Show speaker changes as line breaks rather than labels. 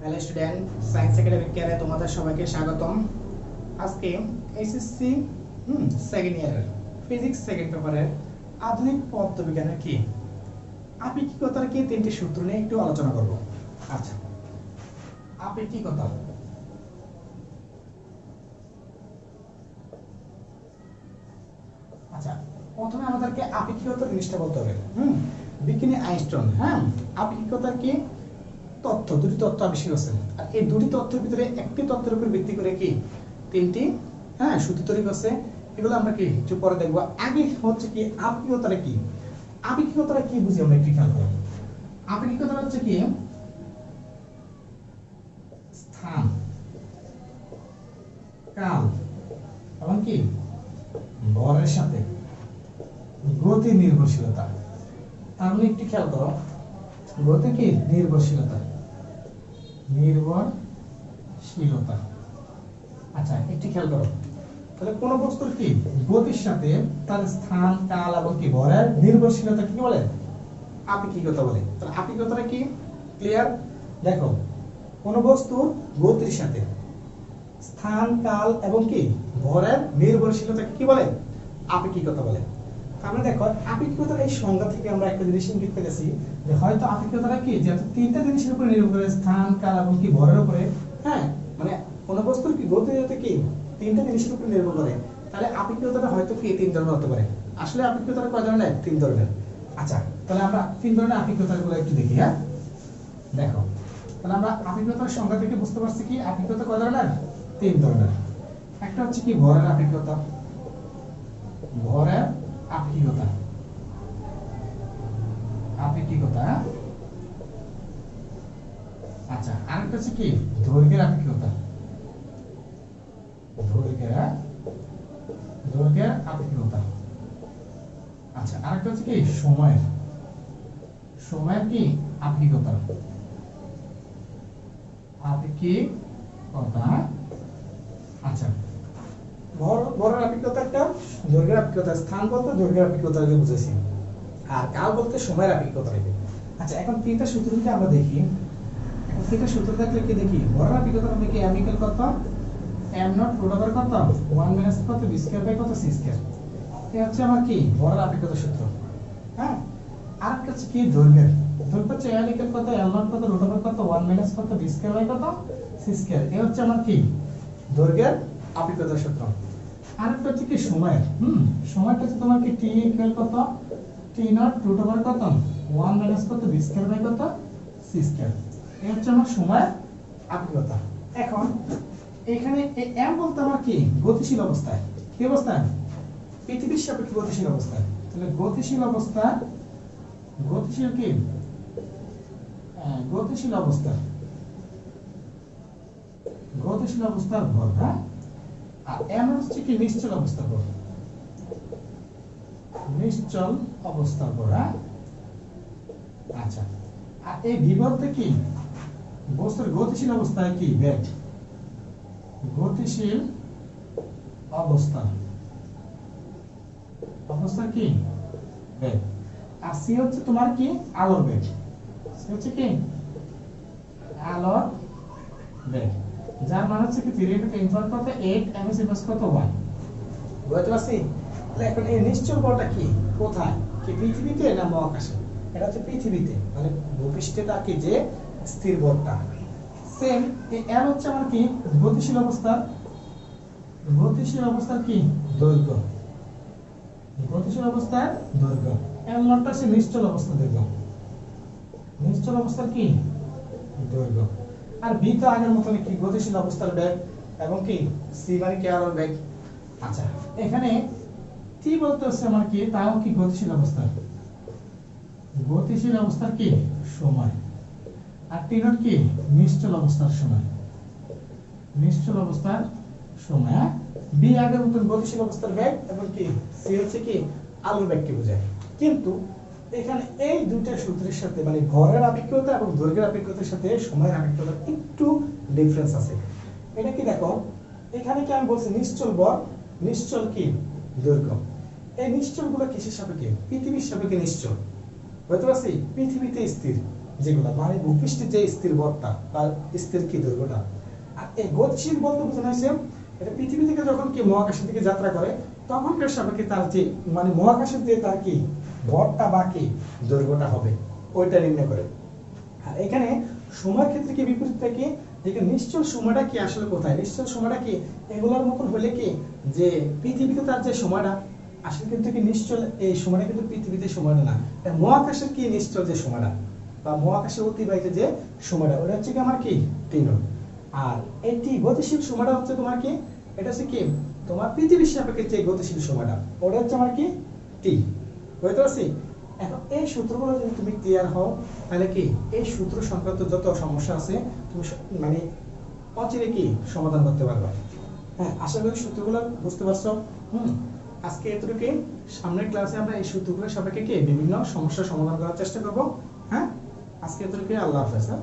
Hello student science academic কেয়ারে তোমাদের সবাইকে স্বাগতম। আজকে এসএসসি হুম সেকেন্ড ইয়ারের ফিজিক্স সেকেন্ড পেপারের আধুনিক পদার্থবিজ্ঞানের কি? আপেক্ষিকতার কি তিনটি সূত্র নিয়ে একটু আলোচনা করব? আচ্ছা আপেক্ষিকতা আচ্ছা প্রথমে আমাদেরকে আপেক্ষিকতা জিনিসটা বলতে হবে? হুম, বিজ্ঞানী আইনস্টাইন হ্যাঁ আপেক্ষিকতার কি তথ্য, দুটি তথ্য আবিষ্কার করেছেন আর এই দুটি তথ্যের ভিতরে একটি তথ্যের উপর ভিত্তি করে কি? তিনটি হ্যাঁ সূত্র তৈরি করছে। এগুলো আমরা কি একটু পরে দেখব। আগে হচ্ছে কি আপেক্ষিকতাটা কি? আপেক্ষিকতাটা কি বুঝি আমরা একটু খেয়াল করব আপেক্ষিকতা হচ্ছে কি? স্থান, কাল, এবং কি? ভরের সাথে, গতি নির্ভরশীলতা। মানে একটু খেয়াল করো। গতি কি? নির্ভরশীলতা। নির্ভরশীলতা। আচ্ছা একটু খেয়াল করো। তাহলে কোন বস্তুর কি? গতির সাথে তার স্থান কাল এবং কি ভরের নির্ভরশীলতা কি বলে? আপেক্ষিকতা বলে। তাহলে আপেক্ষিকতাটা কি? ক্লিয়ার দেখো, কোন বস্তুর গতির সাথে স্থান কাল এবং কি ভরের নির্ভরশীলতা কি বলে? আপেক্ষিকতা বলে। আমরা দেখো আপেক্ষিকতার এই সংজ্ঞা থেকে আমরা একটা জিনিস যে হয়তো আপেক্ষিকতাটা কি? তিনটা জিনিসের উপরে নির্ভর করে স্থান, কাল এবং কি ভরের উপরে। হ্যাঁ মানে বস্তুর কি গতি কি? তিনটা জিনিসের উপর নির্ভর করে। তাহলে আপেক্ষিকতাটা হয়তো কি তিন ধরনের হতে পারে? আসলে আপেক্ষিকতাটা কয় ধরনের? তিন ধরনের। আচ্ছা তাহলে আমরা তিন ধরনের আপেক্ষিকতাগুলো একটু দেখি হ্যাঁ? দেখো, তাহলে আমরা আপেক্ষিকতার সংজ্ঞা থেকে বুঝতে পারছি কি আপেক্ষিকতা কয় ধরনের? তিন ধরনের। একটা হচ্ছে কি ভরের আপেক্ষিকতা ভরের আপেক্ষিকতা আপেক্ষিকতা আচ্ছা আরেকটা হচ্ছে কি? দৈর্ঘ্যের আপেক্ষিকতা আপেক্ষিকতা আচ্ছা আরেকটা হচ্ছে কি? সময়ের। সময়ের কি? আপেক্ষিকতা আচ্ছা ভর ভরের আপেক্ষিকতা একটা দৈর্ঘ্যের আপেক্ষিকতা স্থান বলতে দৈর্ঘ্যের আপেক্ষিকতাকে বুঝেছি আর কাল বলতে সময়ের আপেক্ষিকতাকে আচ্ছা এখন তিনটা সূত্র যদি আমরা দেখি তিনটা সূত্র দেখলে কি দেখি? ভরের আপেক্ষিকতা আমরা কি m ইকুয়াল কত? m নট রুট কত? 1 মাইনাস কত? b স্কয়ার বাই কত? c square. এই হচ্ছে আমার কি? ভরের আপেক্ষিকতা সূত্র। হ্যাঁ? আরেকটা হচ্ছে কি? দৈর্ঘ্যের। দৈর্ঘ্য হচ্ছে l ইকুয়াল কত? l নট কত? রুট ওভার কত? 1 মাইনাস কত? b স্কয়ার বাই কত? c square. এই হচ্ছে আমার কি? দৈর্ঘ্যের আপেক্ষিকতা সূত্র আরেকটা হচ্ছে কি সময়ের হুম সময়টা হচ্ছে তোমার কি t ইকুয়াল কত? t নট রুট ওভার কত? 1 মাইনাস কত? b স্কয়ার বাই কত? c square. এই হচ্ছে আমার সময়ের আপেক্ষিকতা এখন এখানে m বলতে আমার কি? গতিশীল অবস্থায়। কি অবস্থায়? পৃথিবীর সাপেক্ষে গতিশীল অবস্থায়। তাহলে গতিশীল অবস্থা গতিশীল কি? হ্যাঁ, গতিশীল অবস্থা গতিশীল অবস্থার ভর হ্যাঁ? আর হচ্ছে কি নিশ্চল অবস্থার ভর নিশ্চল অবস্থার ভর হ্যাঁ? আচ্ছা। আর এই ভি বলতে কি? বস্তুর গতিশীল অবস্থায় কি? বেগ গতিশীল অবস্থা। অবস্থা কি? বেগ আর সি হচ্ছে তোমার কি? আলোর বেগ সি হচ্ছে কি? আলোর বেগ যার মান হচ্ছে কি 3 টু 10 পাওয়ার কত? 8 এমএস ইকুয়ালস কত? 1 বুঝতে পারছি? তাহলে এখন এই নিশ্চল বলটা কি? কোথায়? কি পৃথিবীতে না মহাকাশে? এটা হচ্ছে পৃথিবীতে। মানে ভূপৃষ্ঠে থাকে যে স্থির বলটা। সেম এই এল হচ্ছে আমার কি? গতিশীল অবস্থা। গতিশীল অবস্থার কি? দৈর্ঘ্য। গতিশীল অবস্থার দৈর্ঘ্য। এল নটটা হচ্ছে নিশ্চল অবস্থা দৈর্ঘ্য। নিশ্চল অবস্থার কি? দৈর্ঘ্য। আর বি তো আগের মতন কি গতিশীল অবস্থার বেগ এবং কি সি মানে কি আলোর বেগ আচ্ছা এখানে টি বলতে হচ্ছে আমার কি, তাও কি গতিশীল অবস্থা? গতিশীল অবস্থার কি? সময়। আর টি নট কি? নিশ্চল অবস্থার সময়। নিশ্চল অবস্থার সময় হ্যাঁ? বি আগের মতন গতিশীল অবস্থার বেগ এবং কি সি হচ্ছে কি, আলোর বেগকে বোঝায়। কিন্তু এখানে এই দুইটা সূত্রের সাথে মানে ভরের আপেক্ষিকতা এবং দৈর্ঘ্যের আপেক্ষিকতার সাথে সময়ের আপেক্ষিকতার একটু ডিফারেন্স আছে। এটা কি দেখো? এখানে কি আমি বলছি নিশ্চল বল নিশ্চল কি? দৈর্ঘ্য। এই নিশ্চলগুলো কিসের সাপেক্ষে? পৃথিবীর সাপেক্ষে নিশ্চল। বুঝতে পারছি? পৃথিবীতে স্থির যেগুলো মানে ভূপৃষ্ঠের যে স্থির বলটা বা স্থির কি দৈর্ঘ্যটা। আর এই গতিশীল বলতে বোঝানো হয়েছে, এটা পৃথিবী থেকে যখন কি মহাকাশের দিকে যাত্রা করে, তখনকার সাপেক্ষে তার যে মানে মহাকাশের দিয়ে তার কি? ভরটা বা কি দৈর্ঘ্যটা হবে। ওইটা নির্ণয় করে। আর এখানে সময়ের ক্ষেত্রে কি বিপরীত থাকে? যেখানে নিশ্চল সময়টা কি আসলে কোথায়? নিশ্চল সময়টা কি এগুলোর মতন হলে কি যে পৃথিবীতে তার যে সময়টা, আসলে কিন্তু কি নিশ্চল এই সময়টা কিন্তু পৃথিবীতে সময়টা না। মহাকাশের কি নিশ্চল যে সময়টা? বা মহাকাশে অতিবাহিত যে সময়টা, ওটা হচ্ছে কি আমার কি? তিন আর এটি গতিশীল সময়টা হচ্ছে তোমার কি? এটা হচ্ছে কি? তোমার পৃথিবীর সাপেক্ষে যে গতিশীল সময়টা, ওটা হচ্ছে আমার কি? টি। এখন এই সূত্রগুলো যদি তুমি ক্লিয়ার হও, তাহলে কি? এই সূত্র সংক্রান্ত যত সমস্যা আছে, তুমি মানে অচিরে কি সমাধান করতে পারবে? হ্যাঁ আশা করি সূত্রগুলো বুঝতে পারছ। হুম, আজকে এতটুকুই। সামনের ক্লাসে আমরা এই সূত্রগুলো সবাইকে কি? বিভিন্ন সমস্যার সমাধান করার চেষ্টা করব। হ্যাঁ আজকে এতটুকুই। আল্লাহ হাফেজ হ্যাঁ?